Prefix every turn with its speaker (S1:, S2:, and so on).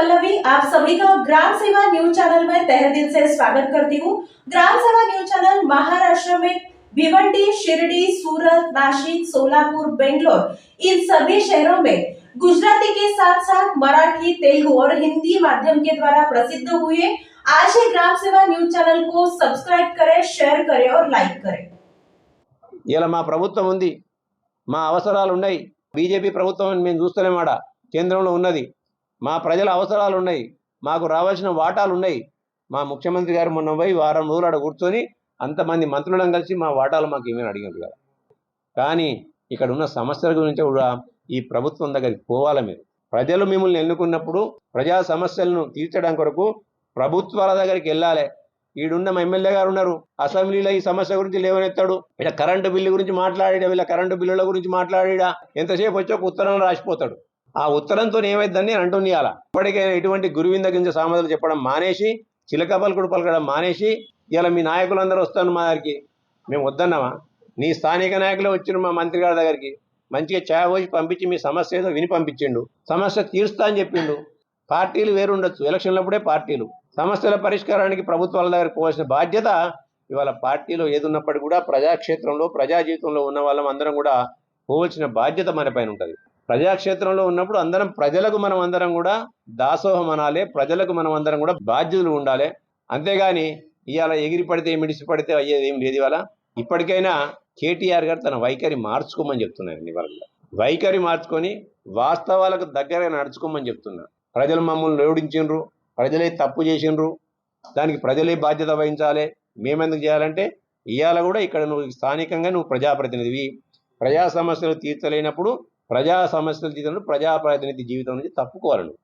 S1: पल्लवी आप सभी का ग्राम सेवा न्यूज चैनल में तहे दिल से स्वागत करती हूँ ग्राम सेवा न्यूज चैनल महाराष्ट्र में भिवंडी शिरडी सूरत नासिक सोलापुर बेंगलोर इन सभी शहरों में गुजराती के साथ साथ मराठी तेलुगु और हिंदी माध्यम के द्वारा प्रसिद्ध हुए आज ही ग्राम सेवा न्यूज चैनल को सब्सक्राइब करें शेयर करें और लाइक करें
S2: ఇలా మా ప్రభుత్వం ఉంది మా అవసరాలు ఉన్నాయి బీజేపీ ప్రభుత్వం అని మేము చూస్తలేమాట కేంద్రంలో ఉన్నది మా ప్రజల అవసరాలు ఉన్నాయి మాకు రావాల్సిన వాటాలు ఉన్నాయి మా ముఖ్యమంత్రి గారు మొన్న పోయి వారం రోజులు ఆడ కూర్చొని అంతమంది మంత్రులను కలిసి మా వాటాలు మాకు ఏమైనా అడిగారు కదా. కానీ ఇక్కడ ఉన్న సమస్యల గురించి కూడా ఈ ప్రభుత్వం దగ్గరికి పోవాలి మీరు ప్రజలు మిమ్మల్ని ఎన్నుకున్నప్పుడు ప్రజా సమస్యలను తీర్చడం కొరకు ప్రభుత్వాల దగ్గరికి వెళ్ళాలి. ఈడున్న మా ఎమ్మెల్యే గారు ఉన్నారు. అసెంబ్లీలో ఈ సమస్య గురించి లేవనెత్తాడు. ఇక్కడ కరెంటు బిల్లు గురించి మాట్లాడా వీళ్ళ కరెంటు బిల్లుల గురించి మాట్లాడా ఎంతసేపు వచ్చి ఒక ఉత్తరం రాసిపోతాడు. ఆ ఉత్తరంతో ఏమైందని నేను అంటుంది ఇప్పటికైనా ఎటువంటి గురువింద గింజ సామెతలు చెప్పడం మానేసి చిలక పలుకుడు పలకడం మానేసి ఇలా మీ నాయకులందరూ వస్తాను మా దగ్గరికి. మేము వద్దన్నామా? నీ స్థానిక నాయకులే వచ్చిన మా మంత్రి గారి దగ్గరికి. మంచిగా ఛాయ పోసి పంపించి మీ సమస్య ఏదో విని పంపించిండు. సమస్య తీరుస్తా అని చెప్పిండు. పార్టీలు వేరుండొచ్చు ఎలక్షన్లప్పుడే పార్టీలు. సమస్యల పరిష్కారానికి ప్రభుత్వాల దగ్గరికి పోవాల్సిన బాధ్యత ఇవాళ పార్టీలో ఏది ఉన్నప్పటికీ కూడా ప్రజాక్షేత్రంలో ప్రజా జీవితంలో ఉన్న వాళ్ళం అందరం కూడా పోవలసిన బాధ్యత మన పైన ఉంటుంది. ప్రజాక్షేత్రంలో ఉన్నప్పుడు అందరం ప్రజలకు మనం అందరం కూడా దాసోహం అనాలి ప్రజలకు మనం అందరం కూడా బాధ్యతలు ఉండాలి. అంతేగాని ఇవాళ ఎగిరి పడితే మిడిసి పడితే అయ్యేది ఏం లేదు ఇవాళ. ఇప్పటికైనా కేటీఆర్ గారు తన వైఖరి మార్చుకోమని చెప్తున్నారు ఇవాళ. వైఖరి మార్చుకొని వాస్తవాలకు దగ్గరగా నడుచుకోమని చెప్తున్నా ప్రజలు మమ్మల్ని ఓడించిండ్రు ప్రజలే తప్పు చేసిండ్రు దానికి ప్రజలే బాధ్యత వహించాలి. మేమెందుకు చేయాలంటే ఇవాళ కూడా ఇక్కడ నువ్వు స్థానికంగా నువ్వు ప్రజాప్రతినిధివి ప్రజా సమస్యలు తీర్చలేనప్పుడు ప్రజా సమస్యల జీవితంలో ప్రజాప్రతినిధి జీవితం నుంచి తప్పుకోవాలి నువ్వు